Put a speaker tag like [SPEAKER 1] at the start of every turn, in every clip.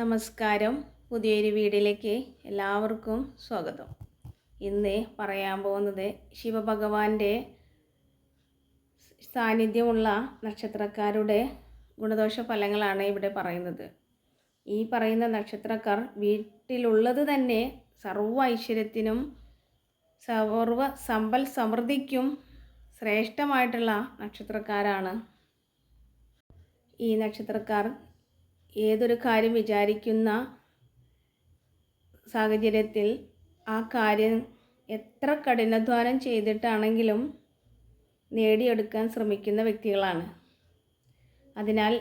[SPEAKER 1] നമസ്കാരം പുതിയൊരു വീടിലേക്ക് എല്ലാവർക്കും സ്വാഗതം ഇന്ന് പറയാൻ പോകുന്നത് ശിവഭഗവാന്റെ സാന്നിധ്യമുള്ള നക്ഷത്രക്കാരുടെ ഗുണദോഷ ഫലങ്ങളാണ് ഇവിടെ പറയുന്നത് ഈ പറയുന്ന നക്ഷത്രക്കാർ വീട്ടിലുള്ളത് തന്നെ സർവ്വ ഐശ്വര്യത്തിനും സർവ സമ്പൽ സമൃദ്ധിക്കും ശ്രേഷ്ഠമായിട്ടുള്ള നക്ഷത്രക്കാരാണ് ഈ നക്ഷത്രക്കാർ ഏതൊരു കാര്യം വിചാരിക്കുന്ന സാഹചര്യത്തിൽ ആ കാര്യം എത്ര കഠിനാധ്വാനം ചെയ്തിട്ടാണെങ്കിലും നേടിയെടുക്കാൻ ശ്രമിക്കുന്ന വ്യക്തികളാണ് അതിനാൽ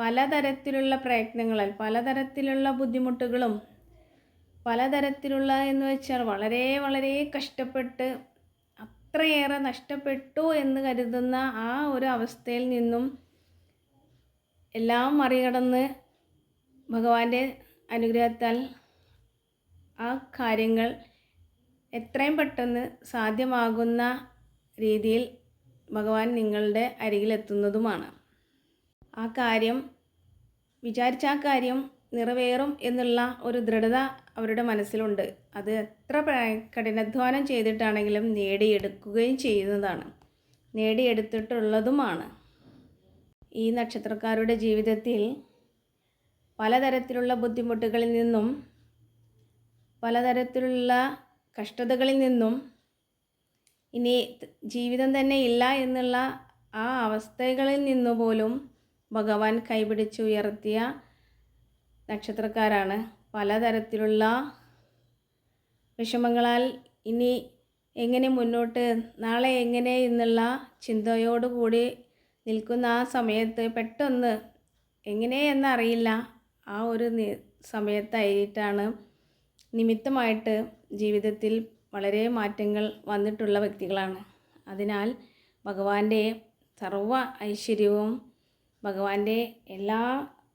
[SPEAKER 1] പലതരത്തിലുള്ള പ്രയത്നങ്ങളിൽ പലതരത്തിലുള്ള ബുദ്ധിമുട്ടുകളും പലതരത്തിലുള്ള എന്ന് വെച്ചാൽ വളരെ വളരെ കഷ്ടപ്പെട്ട് അത്രയേറെ നഷ്ടപ്പെട്ടു എന്ന് കരുതുന്ന ആ ഒരു അവസ്ഥയിൽ നിന്നും എല്ലാം മറികടന്ന് ഭഗവാന്റെ അനുഗ്രഹത്താൽ ആ കാര്യങ്ങൾ എത്രയും പെട്ടെന്ന് സാധ്യമാകുന്ന രീതിയിൽ ഭഗവാൻ നിങ്ങളുടെ അരികിലെത്തുന്നതുമാണ് ആ കാര്യം വിചാരിച്ച ആ കാര്യം നിറവേറും എന്നുള്ള ഒരു ദൃഢത അവരുടെ മനസ്സിലുണ്ട് അത് എത്ര കഠിനാധ്വാനം ചെയ്തിട്ടാണെങ്കിലും നേടിയെടുക്കുകയും ചെയ്യുന്നതാണ് നേടിയെടുത്തിട്ടുള്ളതുമാണ് ഈ നക്ഷത്രക്കാരുടെ ജീവിതത്തിൽ പലതരത്തിലുള്ള ബുദ്ധിമുട്ടുകളിൽ നിന്നും പലതരത്തിലുള്ള കഷ്ടതകളിൽ നിന്നും ഇനി ജീവിതം തന്നെ ഇല്ല എന്നുള്ള ആ അവസ്ഥകളിൽ നിന്നു പോലും ഭഗവാൻ കൈപിടിച്ചുയർത്തിയ നക്ഷത്രക്കാരാണ് പലതരത്തിലുള്ള വിഷമങ്ങളാൽ ഇനി എങ്ങനെ മുന്നോട്ട് നാളെ എങ്ങനെ എന്നുള്ള ചിന്തയോടുകൂടി നിൽക്കുന്ന ആ സമയത്ത് പെട്ടെന്ന് എങ്ങനെയെന്നറിയില്ല ആ ഒരു സമയത്തായിട്ടാണ് നിമിത്തമായിട്ട് ജീവിതത്തിൽ വളരെ മാറ്റങ്ങൾ വന്നിട്ടുള്ള വ്യക്തികളാണ് അതിനാൽ ഭഗവാന്റെ സർവ ഐശ്വര്യവും ഭഗവാന്റെ എല്ലാ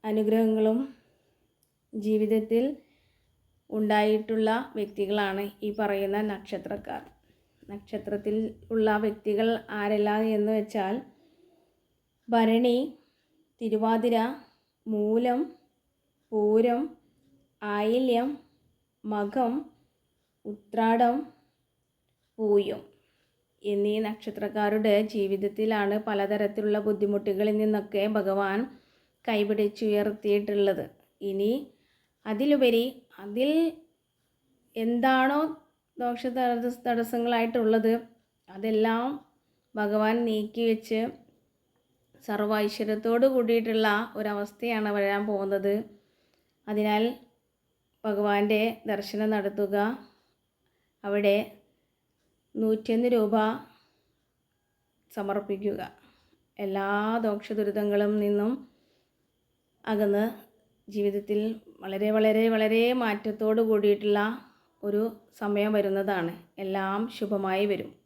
[SPEAKER 1] അനുഗ്രഹങ്ങളും ജീവിതത്തിൽ ഉണ്ടായിട്ടുള്ള വ്യക്തികളാണ് ഈ പറയുന്ന നക്ഷത്രക്കാർ നക്ഷത്രത്തിൽ ഉള്ള വ്യക്തികൾ ആരെല്ലാം എന്ന് വെച്ചാൽ ഭരണി തിരുവാതിര മൂലം പൂരം ആയില്യം മകം ഉത്രാടം പൂയം എന്നീ നക്ഷത്രക്കാരുടെ ജീവിതത്തിലാണ് പലതരത്തിലുള്ള ബുദ്ധിമുട്ടുകളിൽ നിന്നൊക്കെ ഭഗവാൻ കൈപിടിച്ചുയർത്തിയിട്ടുള്ളത് ഇനി അതിലുപരി അതിൽ എന്താണോ ദോഷ തടസ്സങ്ങളായിട്ടുള്ളത് അതെല്ലാം ഭഗവാൻ നീക്കി വെച്ച് സർവ ഐശ്വര്യത്തോട് കൂടിയിട്ടുള്ള ഒരവസ്ഥയാണ് വരാൻ പോകുന്നത് അതിനാൽ ഭഗവാന്റെ ദർശനം നടത്തുക അവിടെ നൂറ്റിയൊന്ന് രൂപ സമർപ്പിക്കുക എല്ലാ ദോഷദുരിതങ്ങളും നിന്നും അകന്ന് ജീവിതത്തിൽ വളരെ വളരെ വളരെ മാറ്റത്തോടു കൂടിയിട്ടുള്ള ഒരു സമയം വരുന്നതാണ് എല്ലാം ശുഭമായി വരും